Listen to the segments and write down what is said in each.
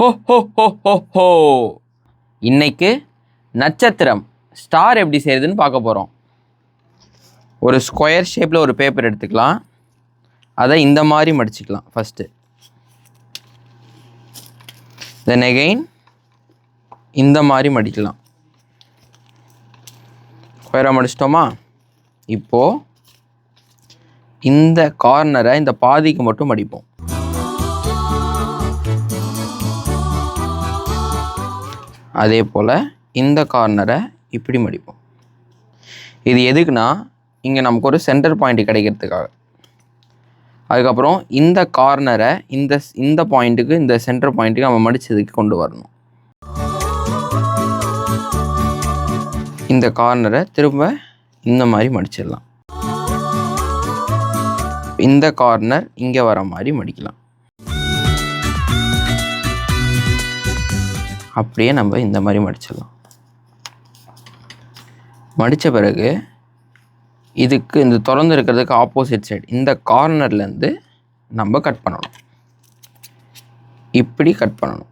ஹோ ஹோ ஹோ ஹோ ஹோ. இன்னைக்கு நட்சத்திரம் ஸ்டார் எப்படி செய்யுதுன்னு பார்க்க போகிறோம் ஒரு ஸ்கொயர் ஷேப்பில் ஒரு பேப்பர் எடுத்துக்கலாம். அதை இந்த மாதிரி மடிச்சுக்கலாம் ஃபஸ்ட்டு தென் அகெயின் இந்த மாதிரி மடிக்கலாம். ஸ்கொயராக மடிச்சிட்டோமா? இப்போது இந்த கார்னரை இந்த பாதிக்கு மட்டும் மடிப்போம். அதே போல் இந்த கார்னரை இப்படி மடிப்போம். இது எதுக்குன்னா இங்கே நமக்கு ஒரு சென்டர் பாயிண்ட் கிடைக்கிறதுக்காக. அதுக்கப்புறம் இந்த கார்னரை இந்த இந்த பாயிண்ட்டுக்கு இந்த சென்டர் பாயிண்ட்டுக்கு நம்ம மடிச்சதுக்கு கொண்டு வரணும். இந்த கார்னரை திரும்ப இந்த மாதிரி மடிச்சிடலாம். இந்த கார்னர் இங்கே வர மாதிரி மடிக்கலாம். அப்படியே நம்ம இந்த மாதிரி மடிச்சிடலாம். மடித்த பிறகு இதுக்கு இந்த திறந்து இருக்கிறதுக்கு ஆப்போசிட் சைடு இந்த கார்னர்லேருந்து நம்ம கட் பண்ணணும். இப்படி கட் பண்ணணும்.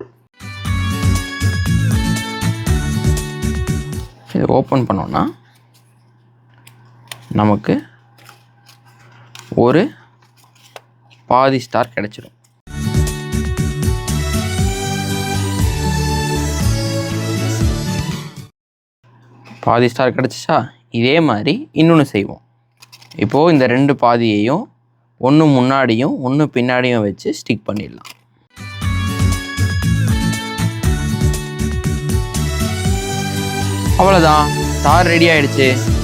இதை ஓப்பன் பண்ணோன்னா நமக்கு ஒரு பாதி ஸ்டார் கிடச்சிடும் பாதி ஸ்டார் கிடச்சிச்சா? இதே மாதிரி இன்னொன்று செய்வோம். இப்போது இந்த ரெண்டு பாதியையும் ஒன்று முன்னாடியும் ஒன்று பின்னாடியும் வச்சு ஸ்டிக் பண்ணிடலாம். அவ்வளோதான் ஸ்டார் ரெடி ஆயிடுச்சு.